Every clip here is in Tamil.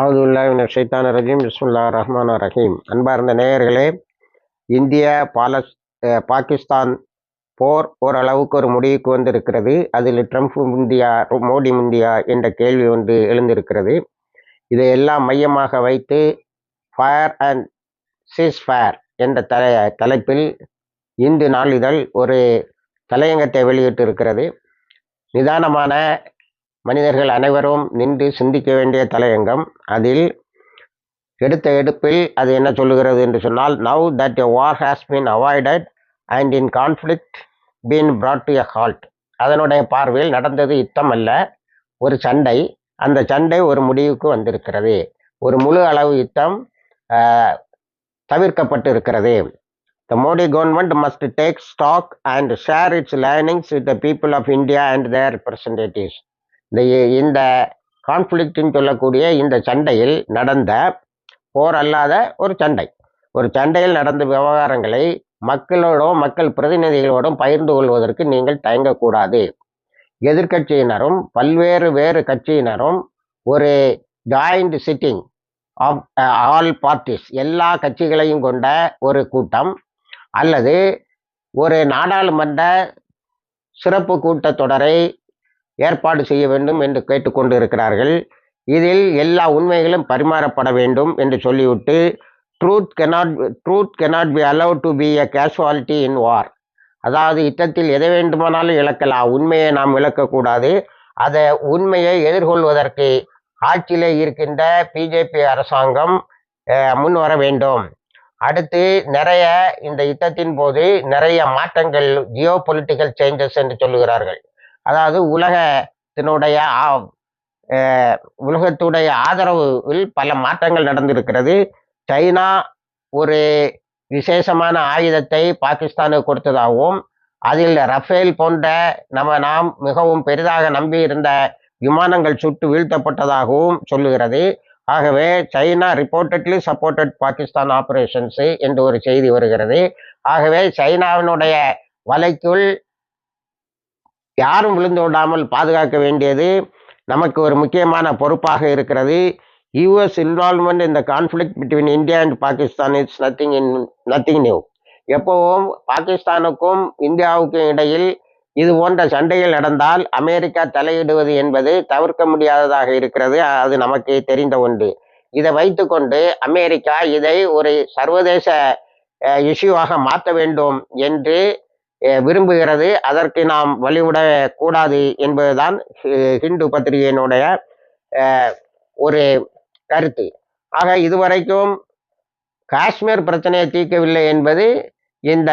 அவுதுல்லாஹின் ஷைத்தான ரஜீம். பிஸ்முல்லா ரஹ்மான் ரஹீம். அன்பார்ந்த நேயர்களே இந்தியா பாலஸ் பாகிஸ்தான் போர் ஓரளவுக்கு ஒரு முடிவுக்கு வந்திருக்கிறது. அதில் ட்ரம்ப் முந்தியா மோடி முந்தியா என்ற கேள்வி ஒன்று எழுந்திருக்கிறது. இதையெல்லாம் மையமாக வைத்து ஃபயர் அண்ட் சீஸ் ஃபயர் என்ற தலை தலைப்பில் இந்து நாளிதழ் ஒரு தலையங்கத்தை வெளியிட்டு இருக்கிறது நிதானமான மனிதர்கள் அனைவரும் நின்று சிந்திக்க வேண்டிய தலையங்கம். அதில் எடுத்த எடுப்பில் அது என்ன சொல்லுகிறது என்று சொன்னால் now that a war has been avoided and in conflict been brought to a halt அதனுடைய பார்வையில் நடந்தது யுத்தம் அல்ல ஒரு சண்டை. அந்த சண்டை ஒரு முடிவுக்கு வந்திருக்கிறது. ஒரு முழு அளவு யுத்தம் தவிர்க்கப்பட்டு இருக்கிறது the Modi government must take stock and share its learnings with the people of India and their representatives இந்த இந்த கான்ஃப்ளிக்ட்னு சொல்லக்கூடிய இந்த சண்டையில் நடந்த போர் அல்லாத ஒரு சண்டை. ஒரு சண்டையில் நடந்த விவகாரங்களை மக்களோடும் மக்கள் பிரதிநிதிகளோடும் பகிர்ந்து கொள்வதற்கு நீங்கள் தயங்கக்கூடாது. எதிர்க்கட்சியினரும் பல்வேறு வேறு கட்சியினரும் ஒரு joint sitting of all parties எல்லா கட்சிகளையும் கொண்ட ஒரு கூட்டம் அல்லது ஒரு நாடாளுமன்ற சிறப்பு கூட்டத்தொடரை ஏற்பாடு செய்ய வேண்டும் என்று கேட்டுக்கொண்டு இருக்கிறார்கள் இதில் எல்லா உண்மைகளும் பரிமாறப்பட வேண்டும் என்று சொல்லிவிட்டு truth cannot truth cannot be allow to be a casualty in war அதாவது யுத்தத்தில் எதை வேண்டுமானாலும் இழக்கலாம். உண்மையை நாம் இழக்கக்கூடாது. அதை உண்மையை எதிர்கொள்வதற்கு ஆட்சியில் இருக்கின்ற பிஜேபி அரசாங்கம் முன் வர வேண்டும். அடுத்து நிறைய இந்த யுத்தத்தின் போது நிறைய மாற்றங்கள் ஜியோ பொலிட்டிக்கல் சேஞ்சஸ் என்று சொல்லுகிறார்கள். அதாவது உலகத்தினுடைய ஆ- உலகத்துடைய ஆதரவில் பல மாற்றங்கள் நடந்திருக்கிறது. சைனா ஒரு விசேஷமான ஆயுதத்தை பாகிஸ்தானுக்கு கொடுத்ததாகவும் அதில் ரஃபேல் போன்ற நம்ம நாம் மிகவும் பெரிதாக நம்பி இருந்த விமானங்கள் சுட்டு வீழ்த்தப்பட்டதாகவும் சொல்லுகிறது. ஆகவே China reportedly supported Pakistan operations என்று ஒரு செய்தி வருகிறது. ஆகவே சைனாவினுடைய வலைக்குள் யாரும் விழுந்து விடாமல் பாதுகாக்க வேண்டியது நமக்கு ஒரு முக்கியமான பொறுப்பாக இருக்கிறது. யூஎஸ் இன்வால்மெண்ட் இந்த conflict between India and Pakistan it's nothing in nothing new எப்போவும் பாகிஸ்தானுக்கும் இந்தியாவுக்கும் இடையில் இது போன்ற சண்டைகள் நடந்தால் அமெரிக்கா தலையிடுவது என்பது தவிர்க்க முடியாததாக இருக்கிறது. அது நமக்கு தெரிந்த ஒன்று. இதை வைத்துக்கொண்டு அமெரிக்கா இதை ஒரு சர்வதேச இஷ்யூவாக மாற்ற வேண்டும் என்று விரும்புகிறது. அதற்கு நாம் வழிவிட கூடாது என்பதுதான் ஹி- ஹிந்து பத்திரிகையினுடைய ஒரு கருத்து. ஆக இதுவரைக்கும் காஷ்மீர் பிரச்சனையை தீர்க்கவில்லை என்பது இந்த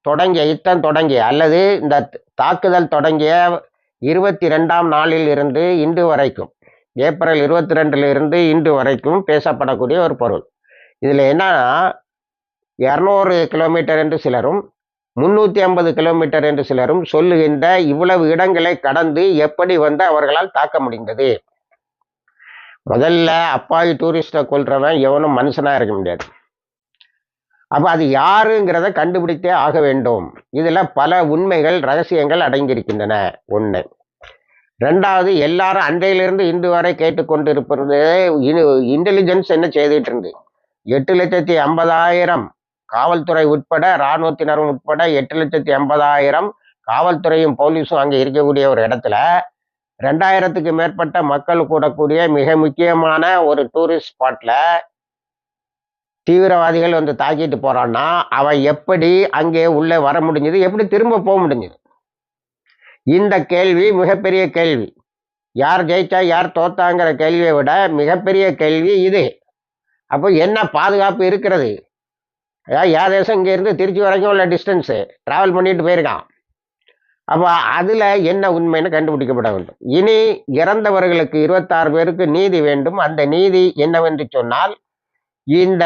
தொடங்கிய யுத்தம் தொடங்கிய அல்லது இந்த தாக்குதல் தொடங்கிய இருபத்தி ரெண்டாம் நாளில் இருந்து இன்று வரைக்கும் ஏப்ரல் இருபத்தி ரெண்டுல இருந்து இன்று வரைக்கும் பேசப்படக்கூடிய ஒரு பொருள். இதில் என்னன்னா இரநூறு கிலோமீட்டர் என்று சிலரும் முன்னூற்றி ஐம்பது கிலோமீட்டர் என்று சிலரும் சொல்லுகின்ற இவ்வளவு இடங்களை கடந்து எப்படி வந்து அவர்களால் தாக்க முடிந்தது? முதல்ல அப்பாவி டூரிஸ்டை கொல்றவன் எவனும் மனுஷனா இருக்க முடியாது. அப்ப அது யாருங்கிறத கண்டுபிடித்தே ஆக வேண்டும். இதுல பல உண்மைகள் ரகசியங்கள் அடங்கியிருக்கின்றன. ஒண்ணு. ரெண்டாவது எல்லாரும் அன்றையிலிருந்து இன்று வரை கேட்டுக்கொண்டிருப்பது இன்டெலிஜென்ஸ் என்ன செய்துட்டு இருந்து எட்டு லட்சத்தி ஐம்பதாயிரம் காவல்துறை உட்பட இராணுவத்தினரும் உட்பட எட்டு லட்சத்தி ஐம்பதாயிரம் காவல்துறையும் போலீஸும் அங்கே இருக்கக்கூடிய ஒரு இடத்துல ரெண்டாயிரத்துக்கு மேற்பட்ட மக்கள் கூடக்கூடிய மிக முக்கியமான ஒரு டூரிஸ்ட் ஸ்பாட்ல தீவிரவாதிகள் வந்து தாக்கிட்டு போறான்னா அவன் எப்படி அங்கே உள்ளே வர முடிஞ்சது எப்படி திரும்ப போக முடிஞ்சது? இந்த கேள்வி மிகப்பெரிய கேள்வி. யார் ஜெயிச்சா யார் தோத்தாங்கிற கேள்வியை விட மிகப்பெரிய கேள்வி இது. அப்போ என்ன பாதுகாப்பு இருக்கிறது? அதாவது யா இங்கேருந்து திருச்சி வரைக்கும் உள்ள டிஸ்டன்ஸு ட்ராவல் பண்ணிட்டு போயிருக்கான். அப்போ அதில் என்ன உண்மைன்னு கண்டுபிடிக்கப்பட வேண்டும். இனி இறந்தவர்களுக்கு இருபத்தாறு பேருக்கு நீதி வேண்டும். அந்த நீதி என்னவென்று சொன்னால் இந்த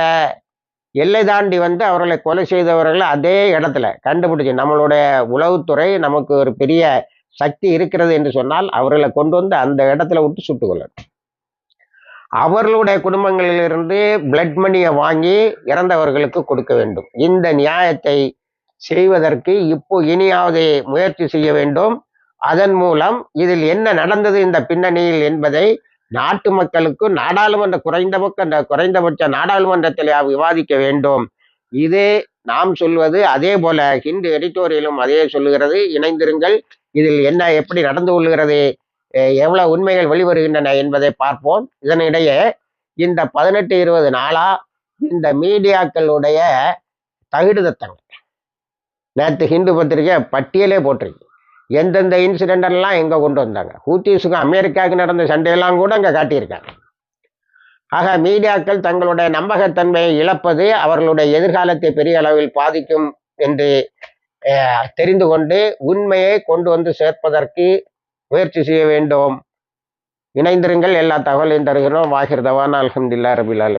எல்லை தாண்டி வந்து அவர்களை கொலை செய்தவர்களை அதே இடத்துல. கண்டுபிடிச்சு நம்மளுடைய உளவுத்துறை நமக்கு ஒரு பெரிய சக்தி இருக்கிறது என்று சொன்னால் அவர்களை கொண்டு வந்து அந்த இடத்துல விட்டு சுட்டுக்கொள்ளணும் அவர்களுடைய குடும்பங்களிலிருந்து பிளட் மணியை வாங்கி இறந்தவர்களுக்கு கொடுக்க வேண்டும். இந்த நியாயத்தை செய்வதற்கு இப்போ இனியாவது முயற்சி செய்ய வேண்டும். அதன் மூலம் இதில் என்ன நடந்தது இந்த பின்னணியில் என்பதை நாட்டு மக்களுக்கும் நாடாளுமன்ற குறைந்தபட்ச குறைந்தபட்ச நாடாளுமன்றத்தில் விவாதிக்க வேண்டும். இது நாம் சொல்வது அதே போல ஹிந்து எடிட்டோரியலும் அதே சொல்லுகிறது. இணைந்திருங்கள். இதில் என்ன எப்படி நடந்து கொள்கிறது எவ்வளோ எவ்வளவு உண்மைகள் வெளிவருகின்றன என்பதை பார்ப்போம். இதனிடையே இந்த பதினெட்டு இருபது நாளா இந்த மீடியாக்களுடைய தகுடுதத்தங்கள். நேற்று ஹிந்து பத்திரிகை பட்டியலே போட்டிருக்கு. எந்தெந்த இன்சிடென்ட் எல்லாம் கொண்டு வந்தாங்க? ஹூத்திஸுக்கும் அமெரிக்காவுக்கு நடந்த சண்டையெல்லாம் கூட அங்கே காட்டியிருக்காங்க. ஆக மீடியாக்கள் தங்களுடைய நம்பகத்தன்மையை இழப்பது அவர்களுடைய எதிர்காலத்தை பெரிய அளவில் பாதிக்கும் என்று தெரிந்து கொண்டு உண்மையை கொண்டு வந்து சேர்ப்பதற்கு முயற்சி செய்ய வேண்டும். இணைந்திருங்கள் எல்லா தகவலையும் தருகிறோம். வாகிர் அலமதுல்லா ரபிலால்